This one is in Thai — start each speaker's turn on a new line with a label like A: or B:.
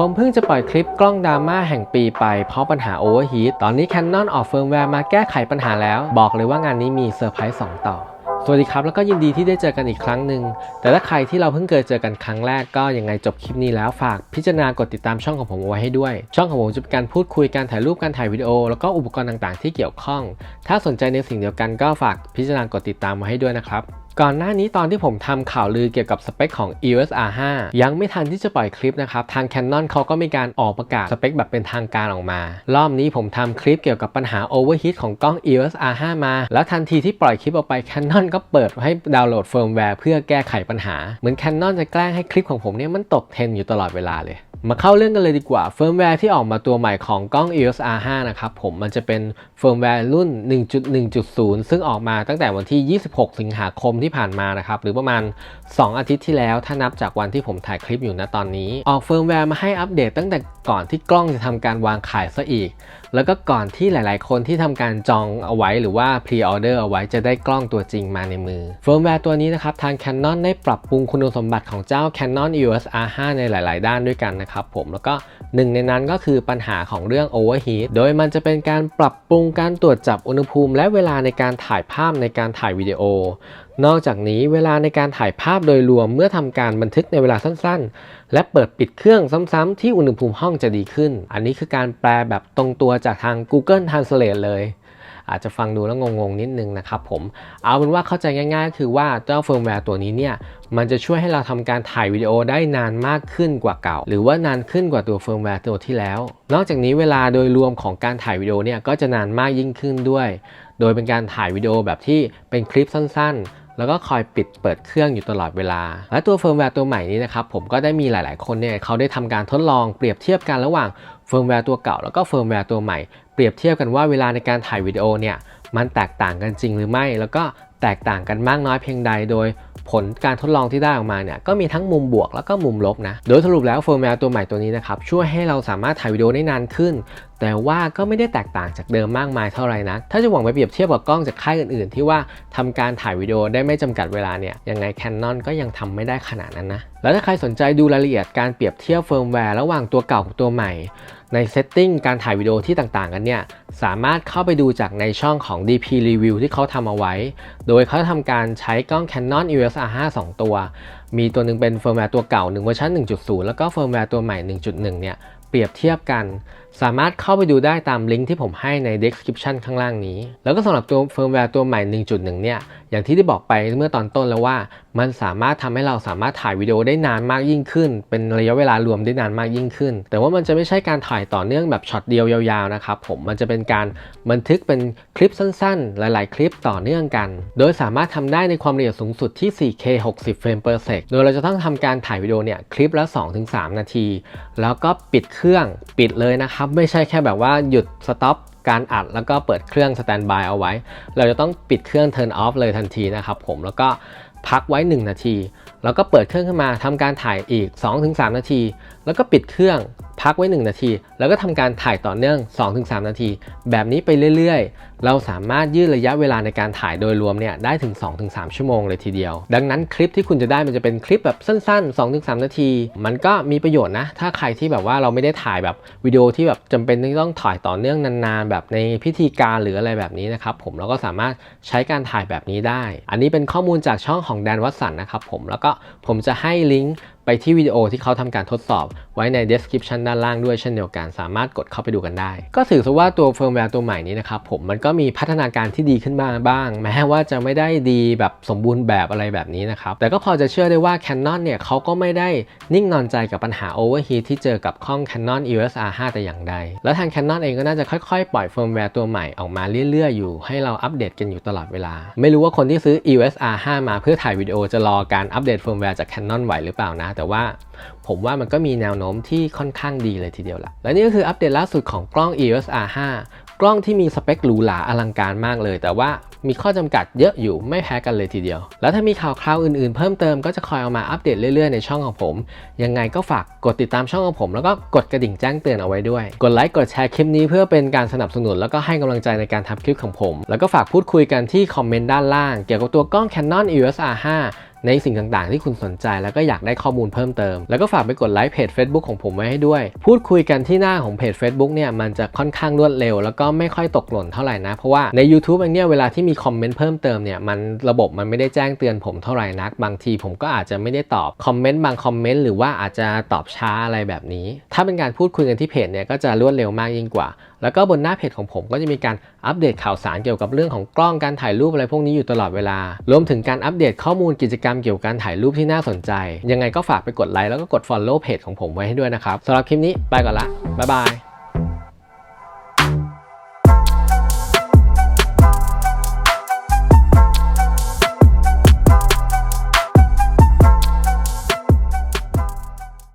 A: ผมเพิ่งจะปล่อยคลิปกล้องดราม่าแห่งปีไปเพราะปัญหาโอเวอร์ฮีทตอนนี้ Canon ออกเฟิร์มแวร์มาแก้ไขปัญหาแล้ว บอกเลยว่างานนี้มีเซอร์ไพรส์2ต่อสวัสดีครับ แล้วก็ยินดีที่ได้เจอกันอีกครั้งหนึ่ง แต่ถ้าใครที่เราเพิ่งเคยเจอกันครั้งแรกก็ยังไงจบคลิปนี้แล้วฝากพิจารณากดติดตามช่องของผมเอาไว้ให้ด้วย ช่องของผมจะเป็นการพูดคุยการถ่ายรูปการถ่ายวิดีโอ แล้วก็อุปกรณ์ต่างๆ ที่เกี่ยวข้อง ถ้าสนใจในสิ่งเดียวกันก็ฝากพิจารณากดติดตามไว้ให้ด้วยนะครับ ก่อนหน้านี้ตอนที่ผมทำข่าวลือเกี่ยวกับสเปคของ EOS R5 ยังไม่ทันที่จะปล่อยคลิปนะครับ ทาง Canon เขาก็มีการออกประกาศสเปคแบบเป็นทางการออกมา รอบนี้ผมทำคลิปเกี่ยวกับปัญหา Overheat ของกล้อง EOS R5 มา แล้วทันทีที่ปล่อยคลิปออกไป Canon ก็เปิดให้ดาวน์โหลดเฟิร์มแวร์เพื่อแก้ไขปัญหา เหมือน Canon จะแกล้งให้คลิปของผมเนี่ยมันตกเทรนอยู่ตลอดเวลาเลย มาเข้าเรื่องกันเลยดีกว่าเฟิร์มแวร์ที่ออกมาตัวใหม่ของกล้อง EOS R5 นะครับผมมันจะเป็นเฟิร์มแวร์รุ่น 1.1.0 ซึ่งออกมาตั้งแต่วันที่ 26 สิงหาคมที่ผ่านมานะครับหรือประมาณ 2 อาทิตย์ที่แล้ว ถ้านับจากวันที่ผมถ่ายคลิปอยู่ณตอนนี้ ออกเฟิร์มแวร์มาให้อัปเดตตั้งแต่ก่อนที่กล้องจะทำการวางขายซะอีก แล้วก็ก่อนที่หลาย ๆ คนที่ทำการจองเอาไว้หรือว่าพรีออเดอร์เอาไว้จะได้กล้องตัวจริงมาในมือเฟิร์มแวร์ตัวนี้นะครับทาง Canon ได้ปรับปรุงคุณสมบัติของเจ้า Canon EOS R5 ในหลาย ๆ ด้านด้วยกันนะครับผมแล้วก็หนึ่งในนั้นก็คือปัญหาของเรื่อง Overheat โดยมันจะเป็นการปรับปรุงการตรวจจับอุณหภูมิ และเวลาในการถ่ายภาพในการถ่ายวิดีโอนอกจากนี้เวลาในการถ่ายภาพโดยรวมเมื่อทำการบันทึกในเวลาสั้นๆ และเปิดปิดเครื่องซ้ำๆที่อุณหภูมิห้องจะดีขึ้น อันนี้คือการแปลแบบตรงตัวจากทาง Google Translate เลย อาจจะฟังดูแล้วงงๆนิดนึงนะครับผม เอาเป็นว่าเข้าใจง่ายๆ คือว่าเจ้าเฟิร์มแวร์ตัวนี้เนี่ยมันจะช่วยให้เราทำการถ่ายวิดีโอได้นานมากขึ้นกว่าเก่า หรือว่านานขึ้นกว่าตัวเฟิร์มแวร์ตัวที่แล้ว นอกจากนี้เวลาโดยรวมของการถ่ายวิดีโอเนี่ยก็จะนานมากยิ่งขึ้นด้วย โดยเป็นการถ่ายวิดีโอแบบที่เป็นคลิปสั้นๆ แล้วก็คอยปิดเปิดเครื่องอยู่ตลอดเวลา และตัวเฟิร์มแวร์ตัวใหม่นี้นะครับผมก็ได้มีหลาย ๆ คนเนี่ยเขาได้ทำการทดลองเปรียบเทียบกันระหว่างเฟิร์มแวร์ตัวเก่าแล้วก็เฟิร์มแวร์ตัวใหม่เปรียบเทียบกันว่าเวลาในการถ่ายวิดีโอเนี่ยมันแตกต่างกันจริงหรือไม่ แล้วก็ แตกต่างกันมากน้อยเพียงใดโดยผลการทดลองที่ได้ออกมาเนี่ยก็มีทั้งมุมบวกแล้วก็มุมลบนะ โดยสรุปแล้วเฟิร์มแวร์ตัวใหม่ตัวนี้นะครับช่วยให้เราสามารถถ่ายวิดีโอได้นานขึ้น แต่ว่าก็ไม่ได้แตกต่างจากเดิมมากมายเท่าไหร่นะ ถ้าจะหวังไปเปรียบเทียบกับกล้องจากค่ายอื่นๆ ที่ว่าทำการถ่ายวิดีโอได้ไม่จำกัดเวลาเนี่ยยังไง Canon ก็ยังทำไม่ได้ขนาดนั้นนะ แล้วถ้าใครสนใจดูรายละเอียดการเปรียบเทียบเฟิร์มแวร์ระหว่างตัวเก่ากับตัวใหม่ ในเซตติ้งการถ่ายวิดีโอที่ต่างๆ กันเนี่ย สามารถเข้าไปดูจากในช่องของ DP Review ที่เขาทำเอาไว้ โดยเขาทำการใช้กล้อง Canon EOS R5 2 ตัว มีตัวหนึ่งเป็นเฟิร์มแวร์ตัวเก่า1เวอร์ชัน1.0 แล้วก็เฟิร์มแวร์ตัวใหม่ 1.1 เนี่ย เปรียบเทียบกัน สามารถเข้าไปดูได้ตามลิงก์ที่ผมให้ใน description ข้างล่างนี้ แล้วก็สำหรับตัวเฟิร์มแวร์ตัวใหม่ 1.1 เนี่ย อย่างที่ได้บอกไปเมื่อตอนต้นแล้วว่า มันสามารถทำให้เราสามารถถ่ายวิดีโอได้นานมากยิ่งขึ้น เป็นระยะเวลารวมได้นานมากยิ่งขึ้น แต่ว่ามันจะไม่ใช่การถ่ายต่อเนื่องแบบช็อตเดียวยาวๆนะครับผมมันจะเป็นการบันทึกเป็นคลิปสั้นๆ หลาย ๆ คลิปต่อเนื่องกัน โดยสามารถทำได้ในความละเอียดสูงสุดที่ 4K 60 เฟรม per sec โดยเราจะต้องทำการถ่ายวิดีโอเนี่ยคลิปละ 2-3 นาที แล้วก็ปิดเครื่องปิดเลยนะครับ ไม่ใช่แค่แบบว่าหยุดสต็อปการอัดแล้วก็เปิดเครื่องสแตนบายเอาไว้ เราจะต้องปิดเครื่อง turn off เลยทันทีนะครับผม แล้วก็พักไว้ 1 นาที แล้วก็เปิดเครื่องขึ้นมาทำการถ่ายอีก 2-3 นาที แล้วก็ปิดเครื่องพักไว้ 1 นาที แล้วก็ทำการถ่ายต่อเนื่อง 2-3 นาที แบบนี้ไปเรื่อยๆ เราสามารถยืดระยะเวลาในการถ่ายโดยรวมเนี่ยได้ถึง 2-3 ชั่วโมงเลยทีเดียว ดังนั้นคลิปที่คุณจะได้มันจะเป็นคลิปแบบสั้น ๆ 2-3 นาที มันก็มีประโยชน์นะ ถ้าใครที่แบบว่าเราไม่ได้ถ่ายแบบวิดีโอที่แบบจำเป็นที่ต้องถ่ายต่อเนื่องนานๆ แบบในพิธีการหรืออะไรแบบนี้นะครับผมเราก็สามารถใช้การถ่ายแบบนี้ได้ อันนี้เป็นข้อมูลจากช่องของแดนวัตสันนะครับผมแล้วก็ผมจะให้ลิงก์ ไปที่วิดีโอที่เขาทำการทดสอบไว้ใน description ด้านล่างด้วยเช่นเดียวกัน สามารถกดเข้าไปดูกันได้ ก็ถือซะว่าตัวเฟิร์มแวร์ตัวใหม่นี้นะครับผมมันก็มีพัฒนาการที่ดีขึ้นมาบ้าง แม้ว่าจะไม่ได้ดีแบบสมบูรณ์แบบอะไรแบบนี้นะครับแต่ก็พอจะเชื่อได้ว่า Canon เนี่ยเขาก็ไม่ได้นิ่งนอนใจกับปัญหา overheat ที่เจอกับกล้อง Canon EOS R5 แต่อย่างใด แล้วทาง Canon เองก็น่าจะค่อยๆ ปล่อยเฟิร์มแวร์ตัวใหม่ออกมาเรื่อยๆ อยู่ให้เราอัปเดตกันอยู่ตลอดเวลา ไม่รู้ว่าคนที่ซื้อ EOS R5 มาเพื่อถ่ายวิดีโอจะรอการอัปเดตเฟิร์มแวร์จาก Canon ไหวหรือเปล่านะแต่ว่าผมว่ามันก็มีแนวโน้มที่ค่อนข้างดีเลยทีเดียวละและนี่ก็คืออัปเดตล่าสุดของกล้อง EOS R5 กล้องที่มีสเปคหรูหราอลังการมากเลย แต่ว่ามีข้อจำกัดเยอะอยู่ไม่แพ้กันเลยทีเดียว แล้วถ้ามีข่าวคราวอื่นๆ เพิ่มเติมก็จะคอยเอามาอัปเดตเรื่อยๆ ในช่องของผม ยังไงก็ฝากกดติดตามช่องของผม แล้วก็กดกระดิ่งแจ้งเตือนเอาไว้ด้วย กดไลค์กดแชร์คลิปนี้เพื่อเป็นการสนับสนุน แล้วก็ให้กำลังใจในการทำคลิปของผม แล้วก็ฝากพูดคุยกันที่คอมเมนต์ด้านล่างเกี่ยวกับตัวกล้อง Canon EOS R5 ในสิ่งต่างๆ ที่คุณสนใจแล้วก็อยากได้ข้อมูลเพิ่มเติม แล้วก็ฝากไปกดไลค์เพจ Facebook ของผมไว้ให้ด้วย พูดคุยกันที่หน้าของเพจ Facebook เนี่ยมันจะค่อนข้างรวดเร็ว แล้วก็ไม่ค่อยตกหล่นเท่าไหร่นะ เพราะว่าใน YouTube อันเนี้ยเวลาที่มีคอมเมนต์เพิ่มเติมเนี่ยมันระบบมันไม่ได้แจ้งเตือนผมเท่าไหร่นัก บางทีผมก็อาจจะไม่ได้ตอบคอมเมนต์บางคอมเมนต์หรือว่าอาจจะตอบช้าอะไรแบบนี้ ถ้าเป็นการพูดคุยกันที่เพจเนี่ยก็จะรวดเร็วมากยิ่งกว่า แล้วก็บนหน้าเพจของผมก็จะมีการอัปเดตข่าวสารเกี่ยวกับเรื่องของกล้องการถ่ายรูปอะไรพวกนี้อยู่ตลอดเวลารวมถึงการอัปเดตข้อมูลกิจกรรมเกี่ยวกับการถ่ายรูปที่น่าสนใจ ยังไงก็ฝากไปกดไลค์แล้วก็กด Follow เพจของผมไว้ให้ด้วยนะครับสำหรับคลิปนี้ไปก่อนละบ๊ายบาย